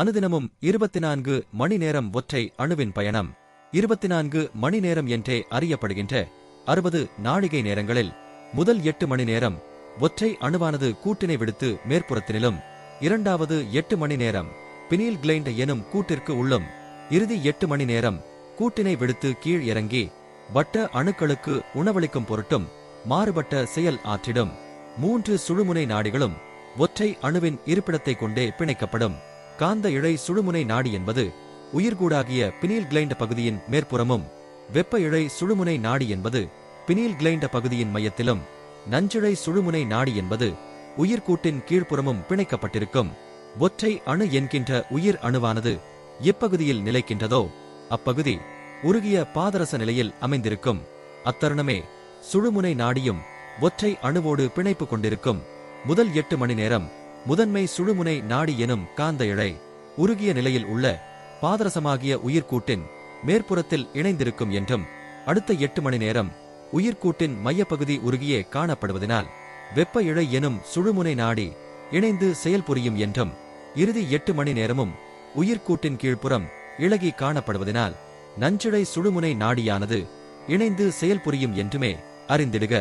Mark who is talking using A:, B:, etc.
A: அனுதினமும் இருபத்தி நான்கு மணி நேரம் ஒற்றை அணுவின் பயணம். இருபத்தி நான்கு மணி நேரம் என்றே அறியப்படுகின்ற அறுபது நாழிகை நேரங்களில் முதல் எட்டு மணி நேரம் ஒற்றை அணுவானது கூட்டினை விடுத்து மேற்புறத்தினிலும் இரண்டாவது எட்டு மணி நேரம் பினில் கிளைண்ட் எனும் கூட்டிற்கு உள்ளும் இறுதி எட்டு மணி நேரம் கூட்டினை விடுத்து கீழ் இறங்கி வட்ட அணுக்களுக்கு உணவளிக்கும் பொருட்டும் மாறுபட்ட செயல் ஆற்றிடும். மூன்று சுழுமுனை நாடிகளும் ஒற்றை அணுவின் இருப்பிடத்தைக் கொண்டே பிணைக்கப்படும். காந்த இழை சுழுமுனை நாடி என்பது உயிர்கூடாகிய பினில் கிளைண்ட் பகுதியின் மேற்புறமும் வெப்ப இழை சுழுமுனை நாடி என்பது பினில் கிளைண்ட பகுதியின் மையத்திலும் நஞ்சிழை சுழுமுனை நாடி என்பது உயிர்கூட்டின் கீழ்ப்புறமும் பிணைக்கப்பட்டிருக்கும். ஒற்றை அணு என்கின்ற உயிர் அணுவானது எப்பகுதியில் நிலைக்கின்றதோ அப்பகுதி உருகிய பாதரச நிலையில் அமைந்திருக்கும். அத்தருணமே சுழுமுனை நாடியும் ஒற்றை அணுவோடு பிணைப்பு கொண்டிருக்கும். முதல் எட்டு மணி நேரம் முதன்மை சுழுமுனை நாடி எனும் காந்த இழை உருகிய நிலையில் உள்ள பாதரசமாகிய உயிர்கூட்டின் மேற்புறத்தில் இணைந்திருக்கும் என்றும் அடுத்த எட்டு மணி நேரம் உயிர்கூட்டின் மையப்பகுதி உருகியே காணப்படுவதனால் வெப்ப இழை எனும் சுழுமுனை நாடி இணைந்து செயல்புரியும் என்றும் இறுதி எட்டு மணி நேரமும் உயிர்கூட்டின் கீழ்ப்புறம் இளகி காணப்படுவதனால் நஞ்சிழை சுழுமுனை நாடியானது இணைந்து செயல்புரியும் என்றுமே அறிந்திடுக.